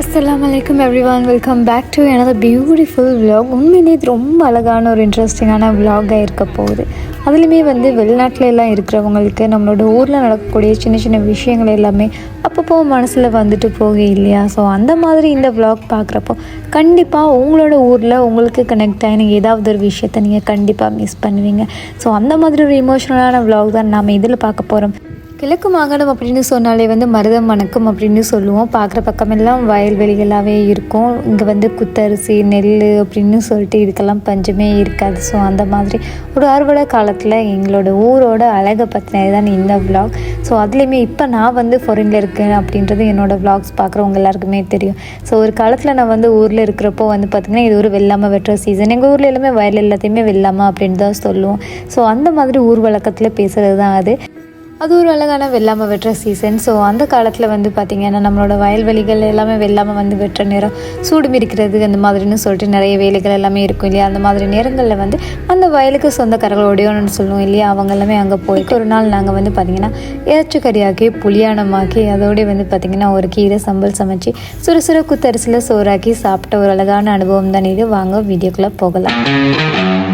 அஸ்லாம் அலைக்கும் everyone welcome back to எனது பியூட்டிஃபுல் விலாக் உண்மையிலே இது ரொம்ப அழகான ஒரு இன்ட்ரெஸ்டிங்கான விலாகாக இருக்க போகுது. அதுலேயுமே வந்து வெளிநாட்டில் எல்லாம் இருக்கிறவங்களுக்கு நம்மளோட ஊரில் நடக்கக்கூடிய சின்ன சின்ன விஷயங்கள் எல்லாமே அப்பப்போ மனசில் வந்துட்டு போக இல்லையா? ஸோ அந்த மாதிரி இந்த விலாக் பார்க்குறப்போ கண்டிப்பாக உங்களோட ஊரில் உங்களுக்கு கனெக்ட் ஆகின ஏதாவது ஒரு விஷயத்தை நீங்கள் கண்டிப்பாக மிஸ் பண்ணுவீங்க. ஸோ அந்த மாதிரி ஒரு இமோஷனலான விலாக் தான் நாம் இதில் பார்க்க போகிறோம் கிழக்கு மாகாணம் அப்படின்னு சொன்னாலே வந்து மருதம் வணக்கம் அப்படின்னு சொல்லுவோம். பார்க்குற பக்கமெல்லாம் வயல்வெளிகளாகவே இருக்கும். இங்கே வந்து குத்தரிசி நெல் அப்படின்னு சொல்லிட்டு இதுக்கெல்லாம் பஞ்சமே இருக்காது. ஸோ அந்த மாதிரி ஒரு அறுவடை காலத்தில் எங்களோட ஊரோட அழகை பற்றினது தான் இந்த விலாக் ஸோ அதுலேயுமே இப்போ நான் வந்து ஃபாரினில் இருக்கேன் அப்படின்றது என்னோடய விலாக்ஸ் பார்க்குறவங்க எல்லாருக்குமே தெரியும். ஸோ ஒரு காலத்தில் நான் வந்து ஊரில் இருக்கிறப்போ வந்து பார்த்திங்கன்னா இது ஒரு வெள்ளாமை வெட்டுற சீசன் எங்கள் ஊரில் எல்லாமே வயல் எல்லாத்தையுமே வெள்ளாமை அப்படின்னு தான் சொல்லுவோம். ஸோ அந்த மாதிரி ஊர் வழக்கத்தில் பேசுகிறது தான் அது. அது ஒரு அழகான வெள்ளாமை வெட்டுற சீசன் ஸோ அந்த காலத்தில் வந்து பார்த்திங்கன்னா நம்மளோட வயல்வெளிகள் எல்லாமே வெள்ளாமை வந்து வெட்டுற நேரம் சூடு மிரிக்கிறது அந்த மாதிரின்னு சொல்லிட்டு நிறைய வேலைகள் எல்லாமே இருக்கும் இல்லையா? அந்த மாதிரி நேரங்களில் வந்து அந்த வயலுக்கு சொந்தக்காரர்கள் சொந்தக்காரர்களோடையோன்னு சொல்லுவோம் இல்லையா? அவங்க எல்லாமே அங்கே போயிட்டு ஒரு நாள் நாங்கள் வந்து பார்த்திங்கன்னா இறைச்சி புளியானமாக்கி அதோடய வந்து பார்த்திங்கன்னா ஒரு கீரை சம்பல் சமைச்சு சுறுசுறு குத்தரிசியில் சோறாக்கி சாப்பிட்ட ஒரு அழகான அனுபவம் தான் இது. வாங்க வீடியோக்குள்ளே போகலாம்.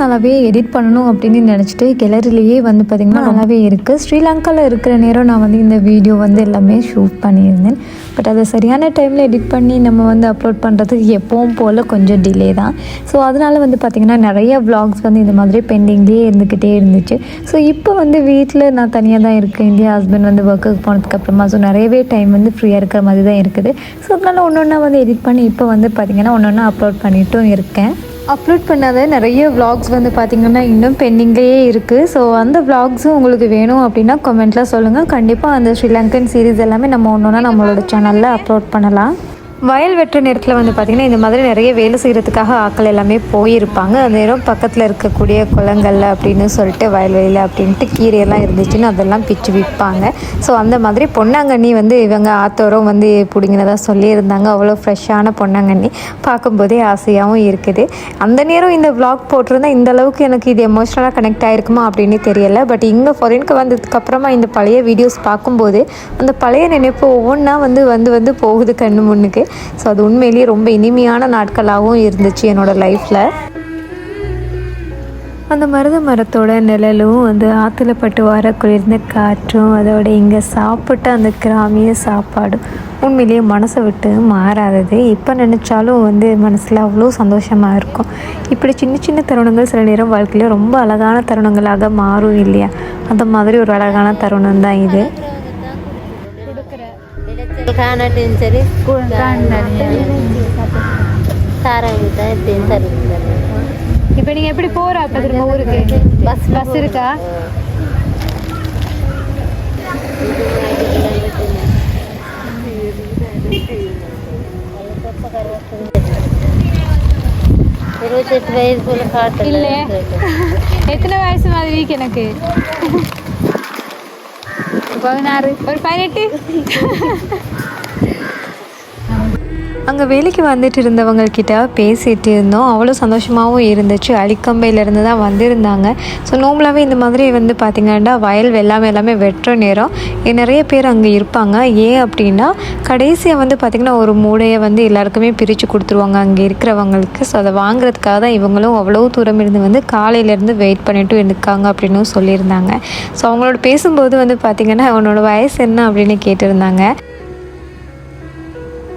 நல்லாவே எடிட் பண்ணணும் அப்படின்னு நினச்சிட்டு கேலரிலேயே வந்து பார்த்திங்கன்னா நல்லாவே இருக்குது ஸ்ரீலங்காவில் இருக்கிற நேரம் நான் வந்து இந்த வீடியோ வந்து எல்லாமே ஷூட் பண்ணியிருந்தேன். பட் அதை சரியான டைமில் எடிட் பண்ணி நம்ம வந்து அப்லோட் பண்ணுறதுக்கு எப்பவும் போல் கொஞ்சம் டிலே தான். ஸோ அதனால் வந்து பார்த்திங்கன்னா நிறைய vlogs வந்து இந்த மாதிரி பெண்டிங்லேயே இருந்துக்கிட்டே இருந்துச்சு. ஸோ இப்போ வந்து வீட்டில் நான் தனியாக தான் இருக்கேன். இந்தியா ஹஸ்பண்ட் வந்து ஒர்க்குக்கு போனதுக்கப்புறமா ஸோ நிறையவே டைம் வந்து ஃப்ரீயாக இருக்கிற மாதிரி தான் இருக்குது. ஸோ அதனால் ஒன்று ஒன்றா வந்து எடிட் பண்ணி இப்போ வந்து பார்த்திங்கன்னா ஒன்று ஒன்றா அப்லோட் பண்ணிட்டும் இருக்கேன். அப்லோட் பண்ணாத நிறைய vlogs வந்து பார்த்திங்கன்னா இன்னும் பெண்டிங்லேயே இருக்குது ஸோ அந்த vlogsம் உங்களுக்கு வேணும் அப்படின்னா கமெண்ட்டில் சொல்லுங்கள் கண்டிப்பாக அந்த ஸ்ரீலங்கன் சீரீஸ் எல்லாமே நம்ம ஒன்று ஒன்றா நம்மளோட சேனலில் அப்லோட் பண்ணலாம். வயல் வெட்டுற நேரத்தில் வந்து பார்த்திங்கன்னா இந்த மாதிரி நிறைய வேலை செய்கிறதுக்காக ஆட்கள் எல்லாமே போயிருப்பாங்க. அந்த நேரம் பக்கத்தில் இருக்கக்கூடிய குளங்கள்ல அப்படின்னு சொல்லிட்டு வயல்வெளியில் அப்படின்ட்டு கீரையெல்லாம் இருந்துச்சுன்னு அதெல்லாம் பிச்சு விற்பாங்க. ஸோ அந்த மாதிரி பொன்னாங்கண்ணி வந்து இவங்க ஆத்தோரம் வந்து பிடிங்கினதா சொல்லியிருந்தாங்க. அவ்வளோ ஃப்ரெஷ்ஷான பொன்னாங்கண்ணி. பார்க்கும்போதே ஆசையாகவும் இருக்குது. அந்த நேரம் இந்த விளாக் போட்டிருந்தா இந்த அளவுக்கு எனக்கு இது எமோஷ்னலாக கனெக்ட் ஆகிருக்குமா அப்படின்னு தெரியல. பட் இங்கே ஃபாரினுக்கு வந்ததுக்கப்புறமா இந்த பழைய வீடியோஸ் பார்க்கும்போது அந்த பழைய நினைப்பு ஒவ்வொன்றா வந்து வந்து வந்து போகுது கண்ணு முன்னுக்கு. ஸோ அது உண்மையிலேயே ரொம்ப இனிமையான நாட்களாகவும் இருந்துச்சு என்னோடய லைஃப்பில் அந்த மருத மரத்தோட நிழலும் வந்து ஆற்றுல பட்டு வர குளிர்ந்த காற்றும் அதோட இங்கே சாப்பிட்ட அந்த கிராமிய சாப்பாடும் உண்மையிலேயே மனசை விட்டு மாறாதது. இப்போ நினச்சாலும் வந்து மனசில் அவ்வளோ சந்தோஷமாக இருக்கும். இப்படி சின்ன சின்ன தருணங்கள் சில நேரம் வாழ்க்கையில் ரொம்ப அழகான தருணங்களாக மாறும் இல்லையா? அந்த மாதிரி ஒரு அழகான தருணம் தான் இது. தாராங்க எப்படின்னு தருங்க இப்போ நீங்கள் எப்படி போகிற அப்போ திரும்ப ஊருக்கு பஸ் பஸ் இருக்கா இருபத்தெட்டு வயசுக்குள்ள இல்லையே. எத்தனை வயசு மாதிரி எனக்கு பதினாறு ஒரு பதினெட்டு அங்கே வேலைக்கு வந்துட்டு இருந்தவங்கக்கிட்ட பேசிகிட்டு இருந்தோம். அவ்வளோ சந்தோஷமாகவும் இருந்துச்சு. அலிக்கம்பையிலேருந்து தான் வந்திருந்தாங்க. ஸோ நோம்பலாகவே இந்த மாதிரி வந்து பார்த்திங்கன்னா வயல் வெள்ளாமை எல்லாமே வெட்டுற நேரம். நிறைய பேர் அங்கே இருப்பாங்க. ஏன் அப்படின்னா கடைசியாக வந்து பார்த்திங்கன்னா ஒரு மூடையை வந்து எல்லாருக்குமே பிரித்து கொடுத்துருவாங்க அங்கே இருக்கிறவங்களுக்கு. ஸோ அதை வாங்குறதுக்காக தான் இவங்களும் அவ்வளோ தூரம் இருந்து வந்து காலையிலேருந்து வெயிட் பண்ணிட்டு இருக்காங்க அப்படின்னு சொல்லியிருந்தாங்க. ஸோ அவங்களோட பேசும்போது வந்து பார்த்திங்கன்னா அவனோட வயசு என்ன அப்படின்னு கேட்டிருந்தாங்க.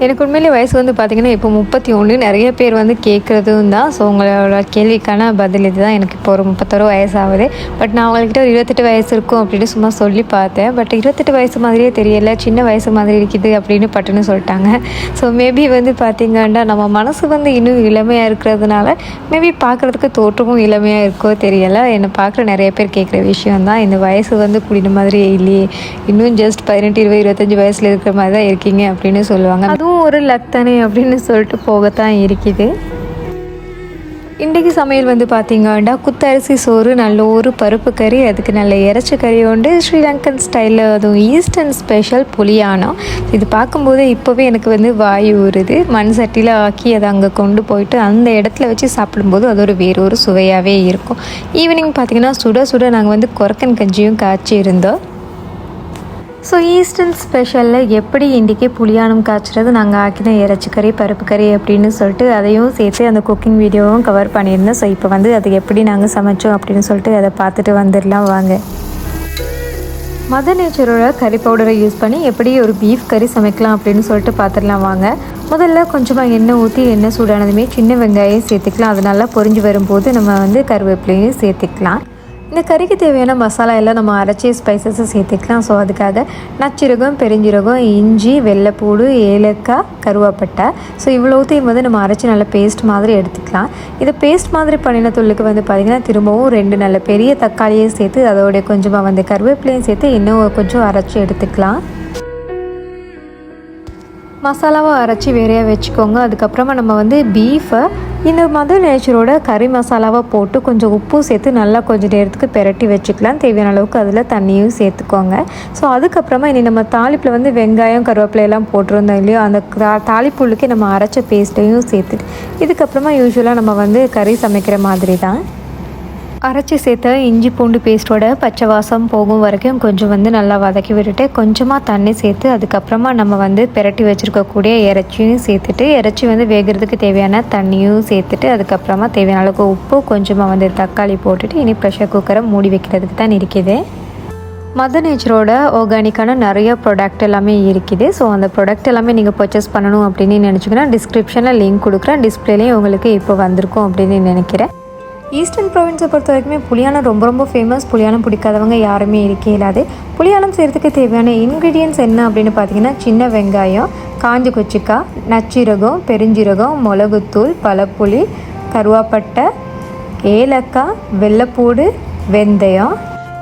எனக்கு உண்மையிலே வயசு வந்து பார்த்திங்கன்னா இப்போ முப்பத்தி ஒன்று நிறைய பேர் வந்து கேட்குறதும் தான். ஸோ உங்களோட கேள்விக்கான பதில் இதுதான். எனக்கு இப்போ ஒரு முப்பத்தொரு வயசு ஆகுது பட் நான் அவங்கக்கிட்ட ஒரு இருபத்தெட்டு வயசு இருக்கும் அப்படின்னு சும்மா சொல்லி பார்த்தேன். பட் இருபத்தெட்டு வயசு மாதிரியே தெரியல. சின்ன வயசு மாதிரி இருக்குது அப்படின்னு பட்டுன்னு சொல்லிட்டாங்க. ஸோ மேபி வந்து பார்த்திங்கன்னா நம்ம மனசு வந்து இன்னும் இளமையாக இருக்கிறதுனால மேபி பார்க்குறதுக்கு தோற்றமும் இளமையாக இருக்கோ தெரியலை. என்னை பார்க்குற நிறைய பேர் கேட்குற விஷயம் தான். இந்த வயசு வந்து கூடின மாதிரி இல்லையே. இன்னும் ஜஸ்ட் பதினெட்டு இருபது இருபத்தஞ்சி வயசில் இருக்கிற மாதிரி தான் இருக்கீங்க அப்படின்னு சொல்லுவாங்க. அதுவும் ஒரு லக் தானே அப்படின்னு சொல்லிட்டு போகத்தான் இருக்குது. இன்றைக்கு சமையல் வந்து பார்த்தீங்கன்னா குத்தரிசி சோறு நல்ல ஒரு பருப்பு கறி அதுக்கு நல்ல இறைச்சி கறி உண்டு. ஸ்ரீலங்கன் ஸ்டைலில் அதுவும் ஈஸ்டர்ன் ஸ்பெஷல் புளியானம் இது பார்க்கும்போது இப்போவே எனக்கு வந்து வாய் ஊறுது. மண் சட்டியில் ஆக்கி அதை அங்கே கொண்டு போயிட்டு அந்த இடத்துல வச்சு சாப்பிடும்போது அது ஒரு வேறு ஒரு சுவையாகவே இருக்கும். ஈவினிங் பார்த்தீங்கன்னா சுட சுட நாங்கள் வந்து கொரக்கன் கஞ்சியும் காய்ச்சி இருந்தோம் ஸோ ஈஸ்டர்ன் ஸ்பெஷலில் எப்படி இன்றைக்கி புளியானம் காய்ச்சறது நாங்கள் ஆக்கின இறைச்சி கறி பருப்பு கறி அப்படின்னு சொல்லிட்டு அதையும் சேர்த்து அந்த குக்கிங் வீடியோவும் கவர் பண்ணியிருந்தோம். ஸோ இப்போ வந்து அது எப்படி நாங்கள் சமைச்சோம் அப்படின்னு சொல்லிட்டு அதை பார்த்துட்டு வந்துடலாம் வாங்க. மதர் நேச்சரோட கறி பவுடரை யூஸ் பண்ணி எப்படி ஒரு பீஃப் கறி சமைக்கலாம் அப்படின்னு சொல்லிட்டு பார்த்துடலாம் வாங்க. முதல்ல கொஞ்சமாக எண்ணெய் ஊற்றி எண்ணெய் சூடானதுமே சின்ன வெங்காயம் சேர்த்துக்கலாம். அது நல்லா பொரிஞ்சு வரும்போது நம்ம வந்து கருவேப்பிலையும் சேர்த்துக்கலாம். இந்த கறிக்கு தேவையான மசாலா எல்லாம் நம்ம அரைச்சி ஸ்பைசஸை சேர்த்துக்கலாம். ஸோ அதுக்காக நச்சிரகம் பெருஞ்சீரகம் இஞ்சி வெள்ளைப்பூடு ஏலக்காய் கருவேப்பட்டை. ஸோ இவ்வளோத்தையும் வந்து நம்ம அரைச்சி நல்ல பேஸ்ட் மாதிரி எடுத்துக்கலாம். இதை பேஸ்ட் மாதிரி பண்ணின தூளுக்கு வந்து பார்த்திங்கன்னா திரும்பவும் ரெண்டு நல்ல பெரிய தக்காளியை சேர்த்து அதோடைய கொஞ்சமாக வந்து கருவேப்பிலையும் சேர்த்து இன்னும் கொஞ்சம் அரைச்சி எடுத்துக்கலாம். மசாலாவை அரைச்சி வேறையாக வச்சுக்கோங்க. அதுக்கப்புறமா நம்ம வந்து பீஃபை இந்த மதுர் நேச்சரோட கறி மசாலாவை போட்டு கொஞ்சம் உப்பு சேர்த்து நல்லா கொஞ்சம் நேரத்துக்கு பெரட்டி வச்சுக்கலாம். தேவையான அளவுக்கு அதில் தண்ணியும் சேர்த்துக்கோங்க. ஸோ அதுக்கப்புறமா இனி நம்ம தாளிப்பில் வந்து வெங்காயம் கருவேப்பிலை எல்லாம் போட்டிருந்தோம் இல்லையோ? அந்த தா- தாளிப்புள்ளுக்கு நம்ம அரைச்ச பேஸ்ட்டையும் சேர்த்துட்டு இதுக்கப்புறமா யூஸ்வலாக நம்ம வந்து கறி சமைக்கிற மாதிரி தான் அரைச்சி சேர்த்த இஞ்சி பூண்டு பேஸ்ட்டோட பச்சை வாசம் போகும் வரைக்கும் கொஞ்சம் வந்து நல்லா வதக்கி விட்டுட்டு கொஞ்சமாக தண்ணி சேர்த்து அதுக்கப்புறமா நம்ம வந்து பிரட்டி வச்சுருக்கக்கூடிய இறைச்சியும் சேர்த்துட்டு இறைச்சி வந்து வேகிறதுக்கு தேவையான தண்ணியும் சேர்த்துட்டு அதுக்கப்புறமா தேவையான அளவுக்கு உப்பு கொஞ்சமாக வந்து தக்காளி போட்டுட்டு இனி ப்ரெஷர் குக்கரை மூடி வைக்கிறதுக்கு தான் இருக்குது. மதர் நேச்சரோட ஆர்கானிக்கான நிறைய ப்ராடக்ட் எல்லாமே இருக்குது. ஸோ அந்த ப்ராடக்ட் எல்லாமே நீங்கள் பர்ச்சேஸ் பண்ணணும் அப்படின்னு நினச்சிங்கன்னா டிஸ்கிரிப்ஷனில் லிங்க் கொடுக்குறேன். டிஸ்பிளேலேயும் உங்களுக்கு இப்போ வந்திருக்கும் அப்படின்னு நினைக்கிறேன். ஈஸ்டர்ன் ப்ரொவின்ஸை பொறுத்த வரைக்குமே புளியானம் ரொம்ப ரொம்ப ஃபேமஸ் புளியானம் பிடிக்காதவங்க யாருமே இருக்கே இல்லாது புளியானம் செய்கிறதுக்கு தேவையான இன்க்ரீடியன்ஸ் என்ன அப்படின்னு பார்த்தீங்கன்னா சின்ன வெங்காயம் காஞ்ச கொச்சிக்காய் நச்சீரகம் பெருஞ்சீரகம் மிளகுத்தூள் பழப்புளி கருவாப்பட்டை ஏலக்காய் வெள்ளைப்பூடு வெந்தயம்.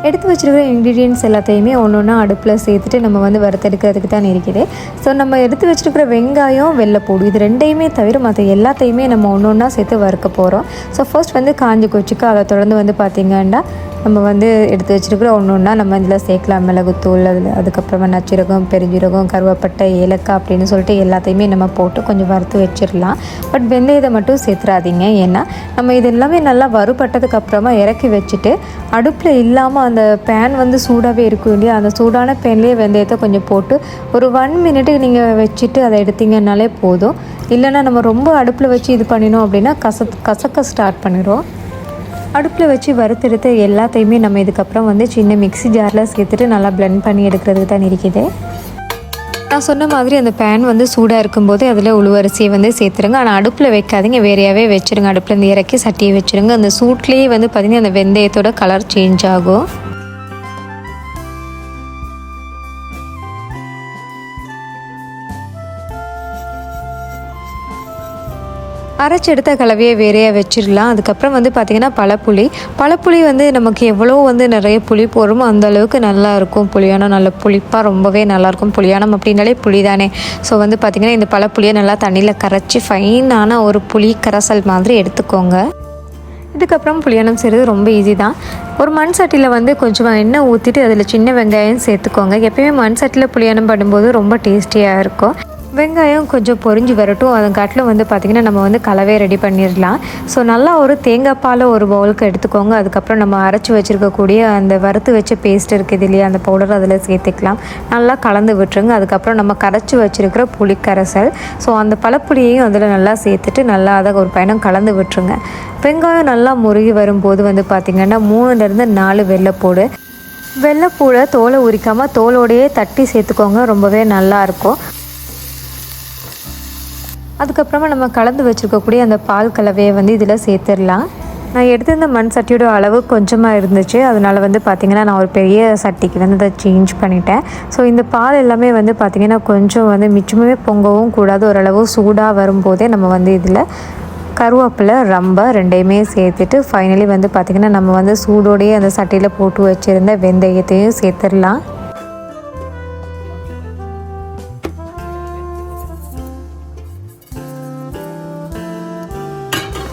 எடுத்து வச்சுருக்கிற இன்க்ரீடியன்ஸ் எல்லாத்தையுமே ஒன்று ஒன்றா அடுப்பில் சேர்த்துட்டு நம்ம வந்து வறுத்தெடுக்கிறதுக்கு தான் இருக்குது. ஸோ நம்ம எடுத்து வச்சுருக்கிற வெங்காயம் வெள்ளைப்பூடு இது ரெண்டையுமே தவிர மற்ற எல்லாத்தையுமே நம்ம ஒன்று ஒன்றா சேர்த்து வறுக்க போகிறோம் ஸோ ஃபர்ஸ்ட் வந்து காஞ்சி கொச்சிக்கு அதை தொடர்ந்து வந்து பார்த்திங்கன்னா நம்ம வந்து எடுத்து வச்சுருக்கிற ஒன்று ஒன்றா நம்ம இதில் சேர்க்கலாம். மிளகுத்தூள் அதில் அதுக்கப்புறமா நச்சுரகம் பெருஞ்சீரகம் கருவேப்பட்டை ஏலக்காய் அப்படின்னு சொல்லிட்டு எல்லாத்தையுமே நம்ம போட்டு கொஞ்சம் வறுத்து வச்சிடலாம் பட் வெந்தயத்தை மட்டும் சேர்த்துறாதீங்க. ஏன்னா நம்ம இது எல்லாமே நல்லா வறுபட்டதுக்கு அப்புறமா இறக்கி வச்சுட்டு அடுப்பில் இல்லாமல் அந்த பேன் வந்து சூடாகவே இருக்கும் இல்லையா? அந்த சூடான பேன்லேயே வெந்தயத்தை கொஞ்சம் போட்டு ஒரு ஒன் மினிட்டுக்கு நீங்கள் வச்சுட்டு அதை எடுத்தீங்கன்னாலே போதும். இல்லைன்னா நம்ம ரொம்ப அடுப்பில் வச்சு இது பண்ணினோம் அப்படின்னா கச கசக்க ஸ்டார்ட் பண்ணிடும் அடுப்பில் வச்சு வறுத்தெடுத்த எல்லாத்தையுமே நம்ம இதுக்கப்புறம் வந்து சின்ன மிக்ஸி ஜாரில் சேர்த்துட்டு நல்லா பிளெண்ட் பண்ணி எடுக்கிறதுக்கு தான் இருக்குது. நான் சொன்ன மாதிரி அந்த பேன் வந்து சூடாக இருக்கும்போது அதில் உளுவரிசியை வந்து சேர்த்துருங்க. ஆனால் அடுப்பில் வைக்காதீங்க. வேறையாகவே வச்சுருங்க. அடுப்பில் இருந்து இறக்கி சட்டியை வச்சுருங்க. அந்த சூட்லேயே வந்து பார்த்திங்கன்னா அந்த வெந்தயத்தோட கலர் சேஞ்ச் ஆகும். அரைச்செடுத்த கலவையை வேறையாக வச்சிடலாம். அதுக்கப்புறம் வந்து பார்த்திங்கன்னா பழப்புளி. பழப்புளி வந்து நமக்கு எவ்வளோ வந்து நிறைய புளி போடுறோமோ அந்த அளவுக்கு நல்லாயிருக்கும் புளியானம் நல்ல புளிப்பாக ரொம்பவே நல்லாயிருக்கும் புளியானம் அப்படின்னாலே புளி தானே ஸோ வந்து பார்த்திங்கன்னா இந்த பழப்புளியை நல்லா தண்ணியில் கரைச்சி ஃபைனான ஒரு புளி கரைசல் மாதிரி எடுத்துக்கோங்க. இதுக்கப்புறம் புளியானம் செய்கிறது ரொம்ப ஈஸி தான். ஒரு மண் சட்டியில் வந்து கொஞ்சம் எண்ணெய் ஊற்றிட்டு அதில் சின்ன வெங்காயம் சேர்த்துக்கோங்க. எப்பயுமே மண் சட்டியில் புளியானம் பண்ணும்போது ரொம்ப டேஸ்டியாக இருக்கும். வெங்காயம் கொஞ்சம் பொறிஞ்சு வரட்டும். அதன் காட்டில் வந்து பார்த்திங்கன்னா நம்ம வந்து கலவே ரெடி பண்ணிடலாம் ஸோ நல்லா ஒரு தேங்காய் பாலை ஒரு பவுலுக்கு எடுத்துக்கோங்க. அதுக்கப்புறம் நம்ம அரைச்சி வச்சுருக்கக்கூடிய அந்த வறுத்து வச்ச பேஸ்ட் இருக்குது இல்லையா அந்த பவுடர் அதில் சேர்த்துக்கலாம். நல்லா கலந்து விட்டுருங்க. அதுக்கப்புறம் நம்ம கரைச்சி வச்சுருக்கிற புளிக்கரைசல். ஸோ அந்த பழப்புளியையும் அதில் நல்லா சேர்த்துட்டு நல்லா அதை ஒரு பயணம் கலந்து விட்டுருங்க. வெங்காயம் நல்லா முருகி வரும்போது வந்து பார்த்திங்கன்னா மூணுலேருந்து நாலு வெள்ளைப்பூடு. வெள்ளைப்பூடை தோலை உரிக்காமல் தோலோடையே தட்டி சேர்த்துக்கோங்க. ரொம்பவே நல்லாயிருக்கும் அதுக்கப்புறமா நம்ம கலந்து வச்சுருக்கக்கூடிய அந்த பால் கலவையை வந்து இதில் சேர்த்துடலாம். நான் எடுத்திருந்த மண் சட்டியோட அளவு கொஞ்சமாக இருந்துச்சு. அதனால் வந்து பார்த்திங்கன்னா நான் ஒரு பெரிய சட்டிக்கு வந்து அதை சேஞ்ச் பண்ணிட்டேன். ஸோ இந்த பால் எல்லாமே வந்து பார்த்திங்கன்னா கொஞ்சம் வந்து மிச்சமே பொங்கவும் கூடாது. ஓரளவு சூடாக வரும்போதே நம்ம வந்து இதில் கருவேப்பிலை ரொம்ப ரெண்டையுமே சேர்த்துட்டு ஃபைனலி வந்து பார்த்திங்கன்னா நம்ம வந்து சூடோடையே அந்த சட்டியில் போட்டு வச்சுருந்த வெந்தயத்தையும் சேர்த்துடலாம்.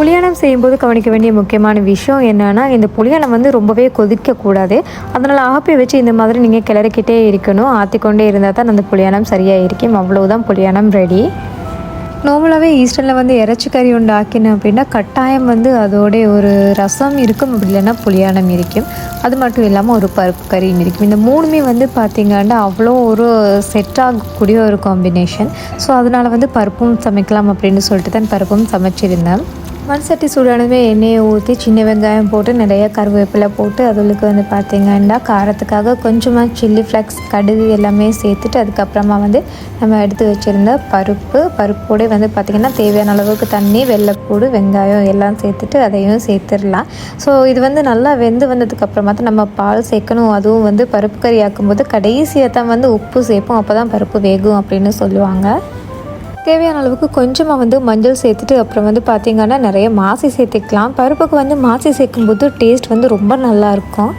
புளியானம் செய்யும்போது கவனிக்க வேண்டிய முக்கியமான விஷயம் என்னென்னா இந்த புளியானம் வந்து ரொம்பவே கொதிக்கக்கூடாது. அதனால் ஆப்பி வச்சு இந்த மாதிரி நீங்கள் கிளறிக்கிட்டே இருக்கணும். ஆற்றிக்கொண்டே இருந்தால் தான் அந்த புளியானம் சரியாக இருக்கும் அவ்வளோதான் புளியானம் ரெடி நார்மலாகவே ஈஸ்டரில் வந்து இறைச்சி கறி ஒன்று ஆக்கினேன் அப்படின்னா கட்டாயம் வந்து அதோடைய ஒரு ரசம் இருக்கும். அப்படி இல்லைன்னா புளியானம் இருக்கும். அது மட்டும் இல்லாமல் ஒரு பருப்பு கறியும் இருக்கும். இந்த மூணுமே வந்து பார்த்திங்கன்னா அவ்வளோ ஒரு செட் ஆகக்கூடிய ஒரு காம்பினேஷன் ஸோ அதனால் வந்து பருப்பும் சமைக்கலாம் அப்படின்னு சொல்லிட்டு தான் பருப்பும் சமைச்சிருந்தேன். மண் சட்டி சூடானதுமே எண்ணெயை ஊற்றி சின்ன வெங்காயம் போட்டு நிறைய கருவேப்பிலை போட்டு அதுகளுக்கு வந்து பார்த்திங்கன்னா காரத்துக்காக கொஞ்சமாக சில்லி ஃப்ளக்ஸ் கடுகு எல்லாமே சேர்த்துட்டு அதுக்கப்புறமா வந்து நம்ம எடுத்து வச்சுருந்த பருப்பு பருப்போட வந்து பார்த்திங்கன்னா தேவையான அளவுக்கு தண்ணி வெள்ளைப்பூடு வெங்காயம் எல்லாம் சேர்த்துட்டு அதையும் சேர்த்துடலாம். ஸோ இது வந்து நல்லா வெந்து வந்ததுக்கப்புறமா தான் நம்ம பால் சேர்க்கணும். அதுவும் வந்து பருப்பு கறி ஆக்கும்போது கடைசியாக தான் வந்து உப்பு சேர்ப்போம். அப்போ தான் பருப்பு வேகும் அப்படின்னு சொல்லுவாங்க. தேவையான அளவுக்கு கொஞ்சமாக வந்து மஞ்சள் சேர்த்துட்டு அப்புறம் வந்து பார்த்திங்கன்னா நிறைய மாசி சேர்த்துக்கலாம். பருப்புக்கு வந்து மாசி சேர்க்கும்போது டேஸ்ட் வந்து ரொம்ப நல்லாயிருக்கும்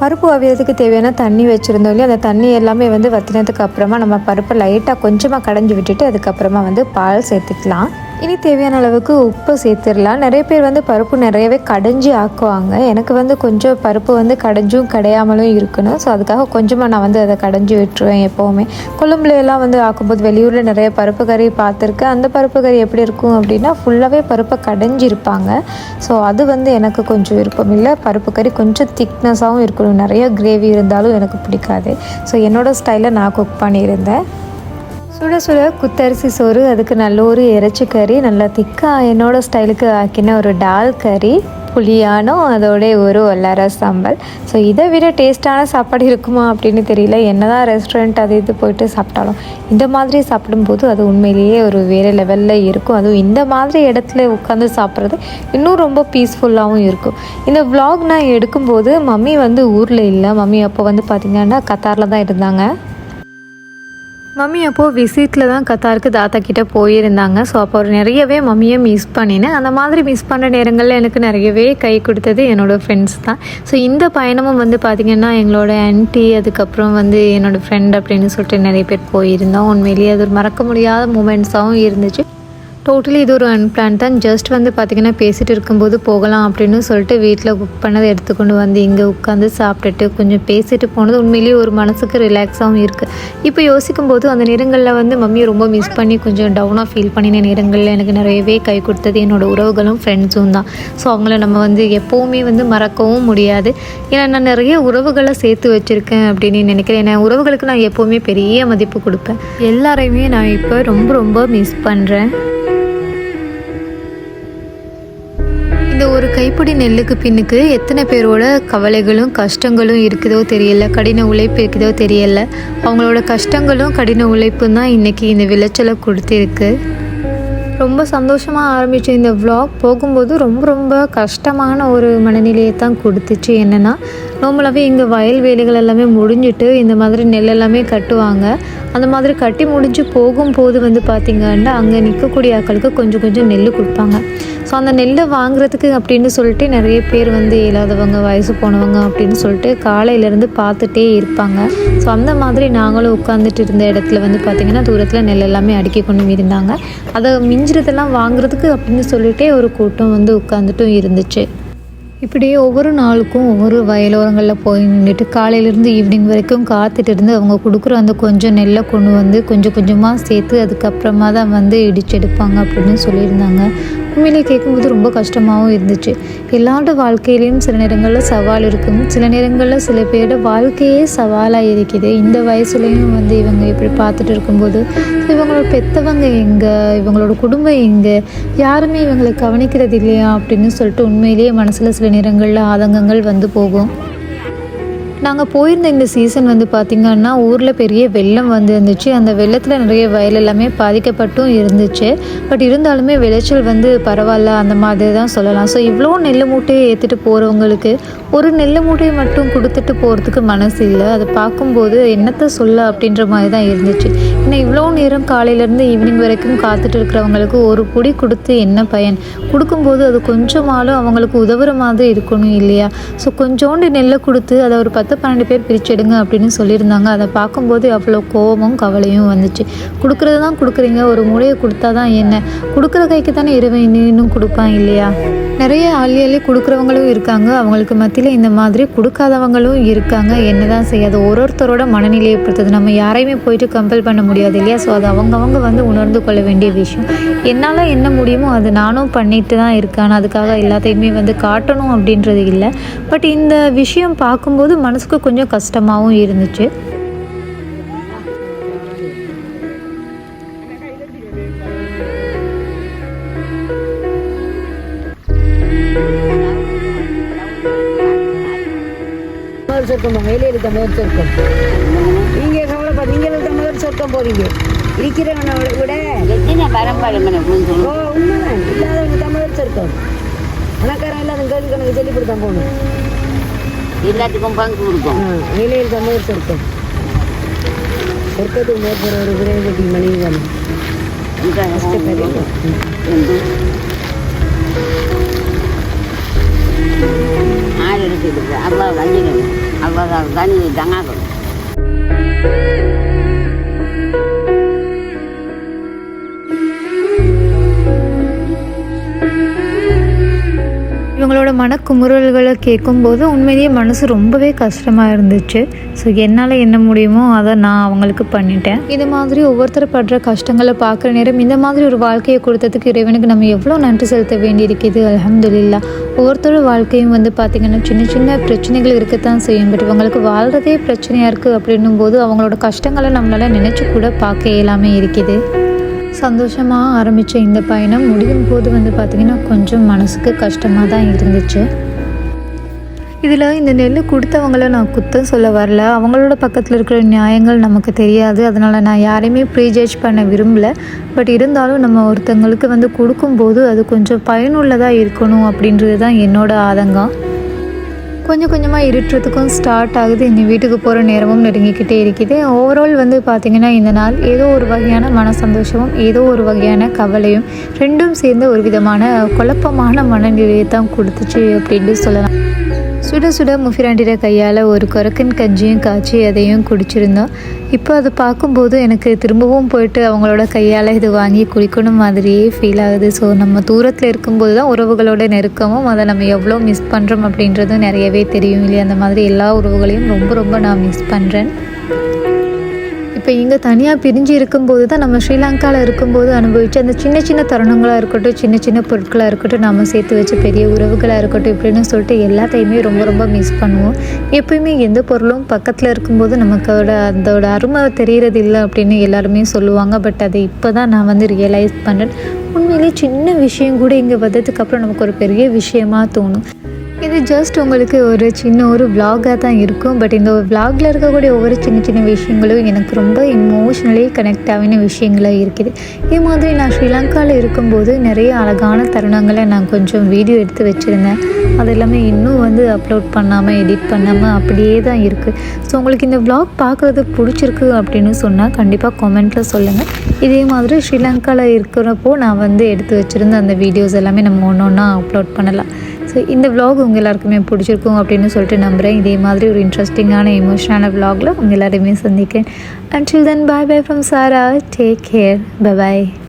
பருப்பு அவியறதுக்கு தேவையான தண்ணி வச்சுருந்தோம் இல்லையா? அந்த தண்ணி எல்லாமே வந்து வத்தினதுக்கு அப்புறமா நம்ம பருப்பை லைட்டாக கொஞ்சமாக கடைஞ்சி விட்டுட்டு அதுக்கப்புறமா வந்து பால் சேர்த்துக்கலாம். இனி தேவையான அளவுக்கு உப்பு சேர்த்துடலாம். நிறைய பேர் வந்து பருப்பு நிறையவே கடைஞ்சி ஆக்குவாங்க. எனக்கு வந்து கொஞ்சம் பருப்பு வந்து கடைஞ்சும் கடையாமலும் இருக்கணும். ஸோ அதுக்காக கொஞ்சமாக நான் வந்து அதை கடைஞ்சி விட்டுருவேன் எப்போவுமே. கொழும்புல எல்லாம் வந்து ஆக்கும்போது வெளியூரில் நிறைய பருப்பு கறி பார்த்துருக்கேன். அந்த பருப்பு கறி எப்படி இருக்கும் அப்படின்னா ஃபுல்லாகவே பருப்பை கடைஞ்சிருப்பாங்க. ஸோ அது வந்து எனக்கு கொஞ்சம் விருப்பம் இல்லை. பருப்பு கறி கொஞ்சம் திக்னஸாகவும் இருக்கணும். நிறைய கிரேவி இருந்தாலும் எனக்கு பிடிக்காது. ஸோ என்னோடய ஸ்டைலில் நான் குக் பண்ணியிருந்தேன். சுட சுட குத்தரிசி சோறு அதுக்கு நல்ல ஒரு இறைச்சி கறி நல்லா திக்காக என்னோட ஸ்டைலுக்கு ஆக்கின ஒரு டால் கறி புளியானோ அதோடைய ஒரு வல்லார சாம்பல் ஸோ இதை விட டேஸ்ட்டான சாப்பாடு இருக்குமா அப்படின்னு தெரியல. என்ன தான் ரெஸ்டாரண்ட் அது இது போயிட்டு சாப்பிட்டாலும். இந்த மாதிரி சாப்பிடும்போது அது உண்மையிலேயே ஒரு வேறு லெவலில் இருக்கும். அதுவும் இந்த மாதிரி இடத்துல உட்காந்து சாப்பிட்றது இன்னும் ரொம்ப பீஸ்ஃபுல்லாகவும் இருக்கும். இந்த விலாக் நான் எடுக்கும்போது மம்மி வந்து ஊரில் இல்லை. மம்மி அப்போ வந்து பார்த்திங்கன்னா கத்தாரில் தான் இருந்தாங்க. மம்மி அப்போது விசிட்டில் தான் கத்தாருக்கு தாத்தா கிட்டே போயிருந்தாங்க. ஸோ அப்போ ஒரு நிறையவே மம்மியை மிஸ் பண்ணினேன். அந்த மாதிரி மிஸ் பண்ணுற நேரங்களில் எனக்கு நிறையவே கை கொடுத்தது என்னோடய ஃப்ரெண்ட்ஸ் தான். ஸோ இந்த பயணமும் வந்து பார்த்திங்கன்னா எங்களோட ஆன்ட்டி அதுக்கப்புறம் வந்து என்னோடய ஃப்ரெண்ட் அப்படின்னு சொல்லிட்டு நிறைய பேர் போயிருந்தோம். உண்மையிலேயே அது ஒரு மறக்க முடியாத மூமெண்ட்ஸாகவும் இருந்துச்சு. டோட்டலி இது ஒரு அன்பிளான் தான். ஜஸ்ட் வந்து பார்த்திங்கன்னா பேசிகிட்டு இருக்கும்போது போகலாம் அப்படின்னு சொல்லிட்டு வீட்டில் குக் பண்ணதை எடுத்துக்கொண்டு வந்து இங்கே உட்காந்து சாப்பிட்டுட்டு கொஞ்சம் பேசிட்டு போனது உண்மையிலேயே ஒரு மனசுக்கு ரிலாக்ஸாகவும் இருக்குது இப்போ யோசிக்கும் போது அந்த நேரங்களில் வந்து மம்மியை ரொம்ப மிஸ் பண்ணி கொஞ்சம் டவுனாக ஃபீல் பண்ணின நேரங்களில் எனக்கு நிறையவே கை கொடுத்தது. என்னோடய உறவுகளும் ஃப்ரெண்ட்ஸும் தான். ஸோ அவங்கள நம்ம வந்து எப்போவுமே வந்து மறக்கவும் முடியாது. ஏன்னா நான் நிறைய உறவுகளை சேர்த்து வச்சுருக்கேன் அப்படின்னு நினைக்கிறேன். ஏன்னா உறவுகளுக்கு நான் எப்போவுமே பெரிய மதிப்பு கொடுப்பேன். எல்லாரையுமே நான் இப்போ ரொம்ப ரொம்ப மிஸ் பண்ணுறேன் இந்த ஒரு கைப்பிடி நெல்லுக்கு பின்னுக்கு எத்தனை பேரோட கவலைகளும் கஷ்டங்களும் இருக்குதோ தெரியல கடின உழைப்பு இருக்குதோ தெரியல. அவங்களோட கஷ்டங்களும் கடின உழைப்பும் தான் இன்றைக்கி இந்த விளைச்சலை கொடுத்துருக்கு. ரொம்ப சந்தோஷமாக ஆரம்பித்த இந்த விளாக் போகும்போது ரொம்ப ரொம்ப கஷ்டமான ஒரு மனநிலையை தான் கொடுத்துச்சு. என்னென்னா நார்மலாகவே இங்கே வயல் வேலைகள் எல்லாமே முடிஞ்சிட்டு இந்த மாதிரி நெல் எல்லாமே கட்டுவாங்க. அந்த மாதிரி கட்டி முடிஞ்சு போகும்போது வந்து பார்த்திங்கன்னா அங்கே நிற்கக்கூடிய ஆக்களுக்கு கொஞ்சம் கொஞ்சம் நெல் கொடுப்பாங்க. ஸோ அந்த நெல்லை வாங்குறதுக்கு அப்படின்னு சொல்லிட்டு நிறைய பேர் வந்து இல்லாதவங்க வயசு போனவங்க அப்படின்னு சொல்லிட்டு காலையிலேருந்து பார்த்துட்டே இருப்பாங்க. ஸோ அந்த மாதிரி நாங்களும் உட்காந்துட்டு இருந்த இடத்துல வந்து பார்த்திங்கன்னா தூரத்தில் நெல் எல்லாமே அடுக்கி கொண்டு இருந்தாங்க அதை மிஞ்சுறதெல்லாம் வாங்குறதுக்கு அப்படின்னு சொல்லிட்டே ஒரு கூட்டம் வந்து உட்காந்துட்டும் இருந்துச்சு. இப்படியே ஒவ்வொரு நாளுக்கும் ஒவ்வொரு வயலோரங்களில் போய் நின்றுட்டு காலையிலேருந்து ஈவினிங் வரைக்கும் காத்துட்டு இருந்து அவங்க கொடுக்குற அந்த கொஞ்சம் நெல்லை கொண்டு வந்து கொஞ்சம் கொஞ்சமாக சேர்த்து அதுக்கப்புறமா தான் வந்து இடிச்செடுப்பாங்க அப்படின்னு சொல்லியிருந்தாங்க. உண்மையிலே கேட்கும்போது ரொம்ப கஷ்டமாகவும் இருந்துச்சு. எல்லாரோட வாழ்க்கையிலையும் சில நேரங்களில் சவால் இருக்கும். சில நேரங்களில் சில பேரோட வாழ்க்கையே சவாலாக இருக்குது. இந்த வயசுலேயும் வந்து இவங்க இப்படி பார்த்துட்டு இருக்கும்போது இவங்களோட பெற்றவங்க எங்கே? இவங்களோட குடும்பம் எங்கே? யாருமே இவங்களை கவனிக்கிறது இல்லையா அப்படின்னு சொல்லிட்டு உண்மையிலேயே மனசில் சில நேரங்களில் ஆதங்கங்கள் வந்து போகும். நாங்கள் போயிருந்த இந்த சீசன் வந்து பார்த்திங்கன்னா ஊரில் பெரிய வெள்ளம் வந்து இருந்துச்சு அந்த வெள்ளத்தில் நிறைய வயல் எல்லாமே பாதிக்கப்பட்டும் இருந்துச்சு. பட் இருந்தாலுமே விளைச்சல் வந்து பரவாயில்ல அந்த மாதிரி தான் சொல்லலாம். ஸோ இவ்வளோ நெல் மூட்டையை ஏற்றிட்டு போகிறவங்களுக்கு ஒரு நெல் மூட்டையை மட்டும் கொடுத்துட்டு போகிறதுக்கு மனசு இல்லை. அதை பார்க்கும்போது என்னத்தை சொல்ல அப்படின்ற மாதிரி தான் இருந்துச்சு. ஏன்னா இவ்வளோ நேரம் காலையிலேருந்து ஈவினிங் வரைக்கும் காத்துட்டு இருக்கிறவங்களுக்கு ஒரு பொடி கொடுத்து என்ன பயன்? கொடுக்கும்போது அது கொஞ்சமாலும் அவங்களுக்கு உதவுற மாதிரி இருக்கணும் இல்லையா? ஸோ கொஞ்சோண்டு நெல்லை கொடுத்து அதை ஒரு பத்து பத்து பன்னெண்டு பேர் பிரிச்செடுங்க அப்படின்னு சொல்லியிருந்தாங்க. அதை பார்க்கும்போது அவ்வளோ கோபமும் கவலையும் வந்துச்சு. கொடுக்குறது தான் கொடுக்குறீங்க. ஒரு முறையை கொடுத்தா தான் என்ன? கொடுக்குற கைக்கு தானே இறைவன் இன்னும் கொடுப்பான் இல்லையா? நிறைய அள்ளி அள்ளி கொடுக்குறவங்களும் இருக்காங்க. அவங்களுக்கு மத்தியில் இந்த மாதிரி கொடுக்காதவங்களும் இருக்காங்க. என்ன தான் செய்யாது? ஒரு ஒருத்தரோட மனநிலையை பொறுத்தது. நம்ம யாரையுமே போயிட்டு கம்பல் பண்ண முடியாது இல்லையா? ஸோ அது அவங்கவங்க வந்து உணர்ந்து கொள்ள வேண்டிய விஷயம். என்னால் என்ன முடியுமோ அது நானும் பண்ணிட்டு தான் இருக்கேன். அதுக்காக எல்லாத்தையுமே வந்து காட்டணும் அப்படின்றது இல்லை. பட் இந்த விஷயம் பார்க்கும்போது மன மனசுக்கு கொஞ்சம் கஷ்டமாகவும் இருந்துச்சு. சொர்க்கம் போங்க வெளியில் முதல் சொர்க்கம் நீங்கள் கவலைப்பட நீங்கள் தான் முதல் சொர்க்கம் போவீங்க இருக்கிறவனை விட பரம்பரை ஓ உண்மைதான். இல்லாதவங்க முதல் சொர்க்கம் பணக்காரன் இல்லாத கேள்வி கணக்கு சொல்லி கொடுத்தான் போகணும் எல்லாத்துக்கும் பங்கு கொடுக்கும். தான் முதல் சொர்க்கம் சொர்க்கத்துக்கு மேற்பட ஒரு விரைவட்டி மனைவி கஷ்டப்படுறீங்க ஆறு எடுத்துட்டு அவ்வளோ வஞ்சிடும் அவ்வளோ கனி தங்காகும் அவங்களோட மனக்குமுறல்களை கேட்கும்போது உண்மையிலேயே மனசு ரொம்பவே கஷ்டமாக இருந்துச்சு. ஸோ என்னால் என்ன முடியுமோ அதை நான் அவங்களுக்கு பண்ணிட்டேன். இது மாதிரி ஒவ்வொருத்தர் படுற கஷ்டங்களை பார்க்குற நேரம் இந்த மாதிரி ஒரு வாழ்க்கையை கொடுத்ததுக்கு இறைவனுக்கு நம்ம எவ்வளோ நன்றி செலுத்த வேண்டியிருக்குது. அலமதுல்லா ஒவ்வொருத்தரோட வாழ்க்கையும் வந்து பார்த்திங்கன்னா சின்ன சின்ன பிரச்சனைகள் இருக்கத்தான் செய்யும். பட் இவங்களுக்கு வாழ்கிறதே பிரச்சனையாக இருக்குது அப்படின்னும் போது அவங்களோட கஷ்டங்களை நம்மளால் நினச்சி கூட பார்க்க இயலாமல் இருக்குது. சந்தோஷமாக ஆரம்பித்த இந்த பயணம் முடியும் போது வந்து பார்த்திங்கன்னா கொஞ்சம் மனசுக்கு கஷ்டமாக தான் இருந்துச்சு. இதில் இந்த நெல் கொடுத்தவங்கள நான் குத்தம் சொல்ல வரல. அவங்களோட பக்கத்தில் இருக்கிற நியாயங்கள் நமக்கு தெரியாது. அதனால் நான் யாரையுமே ப்ரீஜட்ஜ் பண்ண விரும்பல. பட் இருந்தாலும் நம்ம ஒருத்தங்களுக்கு வந்து கொடுக்கும்போது அது கொஞ்சம் பயனுள்ளதாக இருக்கணும் அப்படின்றது தான் என்னோடய ஆதங்கம். கொஞ்சம் கொஞ்சமாக இருட்டுறதுக்கும் ஸ்டார்ட் ஆகுது. இனி வீட்டுக்கு போகிற நேரமும் நெருங்கிக்கிட்டே இருக்குது. ஓவரால் வந்து பார்த்திங்கன்னா இந்த நாள் ஏதோ ஒரு வகையான மன சந்தோஷமும் ஏதோ ஒரு வகையான கவலையும் ரெண்டும் சேர்ந்த ஒரு விதமான குழப்பமான மனநிலையை தான் கொடுத்துச்சு அப்படின்ட்டு சொல்லலாம். சுட சுட முஃபிராண்டிட கையால் ஒரு குரக்கன் கஞ்சியும் காய்ச்சி அதையும் குடிச்சிருந்தோம் இப்போ அதை பார்க்கும்போது எனக்கு திரும்பவும் போயிட்டு அவங்களோட கையால் இது வாங்கி குளிக்கணும் மாதிரியே ஃபீல் ஆகுது. ஸோ நம்ம தூரத்தில் இருக்கும்போது தான் உறவுகளோட நெருக்கமும் அதை நம்ம எவ்வளோ மிஸ் பண்ணுறோம் அப்படின்றதும் நிறையவே தெரியும் இல்லையா? அந்த மாதிரி எல்லா உறவுகளையும் ரொம்ப ரொம்ப நான் மிஸ் பண்ணுறேன் இப்போ இங்கே தனியாக பிரிஞ்சு இருக்கும்போது தான் நம்ம ஸ்ரீலங்காவில் இருக்கும்போது அனுபவிச்சு அந்த சின்ன சின்ன தருணங்களாக இருக்கட்டும் சின்ன சின்ன பொருட்களாக இருக்கட்டும் நம்ம சேர்த்து வச்ச பெரிய உறவுகளாக இருக்கட்டும் இப்படின்னு சொல்லிட்டு எல்லாத்தையுமே ரொம்ப ரொம்ப மிஸ் பண்ணுவோம். எப்பயுமே எந்த பொருளும் பக்கத்தில் இருக்கும்போது நமக்கோட அதோட அருமை தெரிகிறது இல்லை அப்படின்னு எல்லாருமே சொல்லுவாங்க. பட் அதை இப்போ தான் நான் வந்து ரியலைஸ் பண்ணுறேன் உண்மையிலே சின்ன விஷயம் கூட இங்கே வந்ததுக்கப்புறம் நமக்கு ஒரு பெரிய விஷயமா தோணும். இது ஜஸ்ட் உங்களுக்கு ஒரு சின்ன ஒரு vlog-ஆ தான் இருக்கும். பட் இந்த ஒரு இருக்கக்கூடிய ஒவ்வொரு சின்ன சின்ன விஷயங்களும் எனக்கு ரொம்ப இமோஷ்னலி கனெக்ட் ஆகின விஷயங்களாக இருக்குது. இதே மாதிரி நான் ஸ்ரீலங்காவில் இருக்கும்போது நிறைய அழகான தருணங்களை நான் கொஞ்சம் வீடியோ எடுத்து வச்சுருந்தேன். அது எல்லாமே இன்னும் வந்து அப்லோட் பண்ணாமல் எடிட் பண்ணாமல் அப்படியே தான் இருக்குது ஸோ உங்களுக்கு இந்த vlog பார்க்குறது பிடிச்சிருக்கு அப்படின்னு சொன்னால் கண்டிப்பாக கமெண்ட்டில் சொல்லுங்கள் இதே மாதிரி ஸ்ரீலங்காவில் இருக்கிறப்போ நான் வந்து எடுத்து வச்சுருந்த அந்த வீடியோஸ் எல்லாமே நம்ம ஒன்று ஒன்றா அப்லோட் பண்ணலாம். ஸோ இந்த விலாக் உங்கள் எல்லாருக்குமே பிடிச்சிருக்கும் அப்படின்னு சொல்லிட்டு நம்புகிறேன் இதே மாதிரி ஒரு இன்ட்ரெஸ்டிங்கான எமோஷனான விலாகில் உங்கள் எல்லாரையுமே சந்திக்கிறேன். Until then bye bye from Sara take care bye bye